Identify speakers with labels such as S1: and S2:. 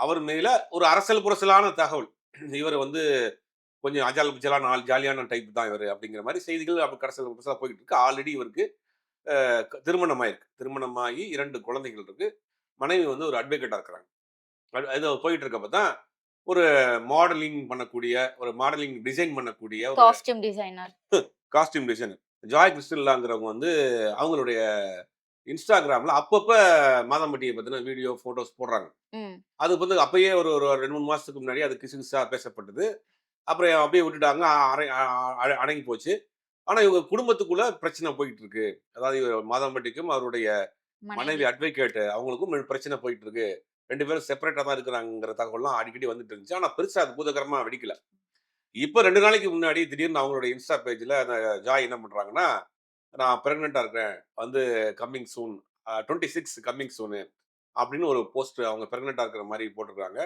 S1: அவர் மேல ஒரு அரசியல் புரசலான தகவல். இவர் வந்து கொஞ்சம் அஜால் புஜலான ஆள் ஜாலியான டைப் தான் இவர் அப்படிங்கிற மாதிரி செய்திகள் அப்படி கடைசியில் புதுசாக போயிட்டு இருக்கு. ஆல்ரெடி இவருக்கு திருமணம் திருமணமாகி இரண்டு குழந்தைகள் இருக்கு. மனைவி வந்து ஒரு அட்வொகேட்டாக இருக்கிறாங்க. அது- இது போயிட்டு இருக்கப்ப தான் ஒரு மாடலிங் பண்ணக்கூடிய ஒரு மாடலிங் டிசைன் பண்ணக்கூடிய ஒரு
S2: costume designer
S1: costume designer Joy கிறிஸ்டல்லாங்கிறவங்க வந்து அவங்களுடைய இன்ஸ்டாகிராமில் அப்பப்போ மாதம்பட்டியை பற்றின வீடியோ ஃபோட்டோஸ் போடுறாங்க. அது வந்து அப்பயே ஒரு ஒரு ரெண்டு மூணு மாதத்துக்கு முன்னாடி அது கிசு கிசாக பேசப்பட்டது. அப்புறம் அப்படியே விட்டுட்டாங்க. அடங்கி போச்சு. ஆனால் இவங்க குடும்பத்துக்குள்ள பிரச்சனை போயிட்டு இருக்கு அதாவது மாதம்பட்டிக்கும் அவருடைய மனைவி. அட்வொகேட் அவங்களுக்கும் பிரச்சனை போயிட்டு இருக்கு ரெண்டு பேரும் செப்பரேட்டாக தான் இருக்கிறாங்கிற தகவல்லாம் அடிக்கடி வந்துட்டு இருந்துச்சு. ஆனால் பெருசாக அது பூதகரமாக வெடிக்கல. இப்போ ரெண்டு நாளைக்கு முன்னாடி திடீர்னு அவங்களுடைய இன்ஸ்டா பேஜில் அந்த ஜாய் என்ன பண்ணுறாங்கன்னா நான் ப்ரெக்னெண்ட்டாக இருக்கிறேன். வந்து coming soon twenty six coming soon அப்படின்னு ஒரு போஸ்ட் அவங்க ப்ரெக்னெண்ட்டாக இருக்கிற மாதிரி போட்டிருக்காங்க.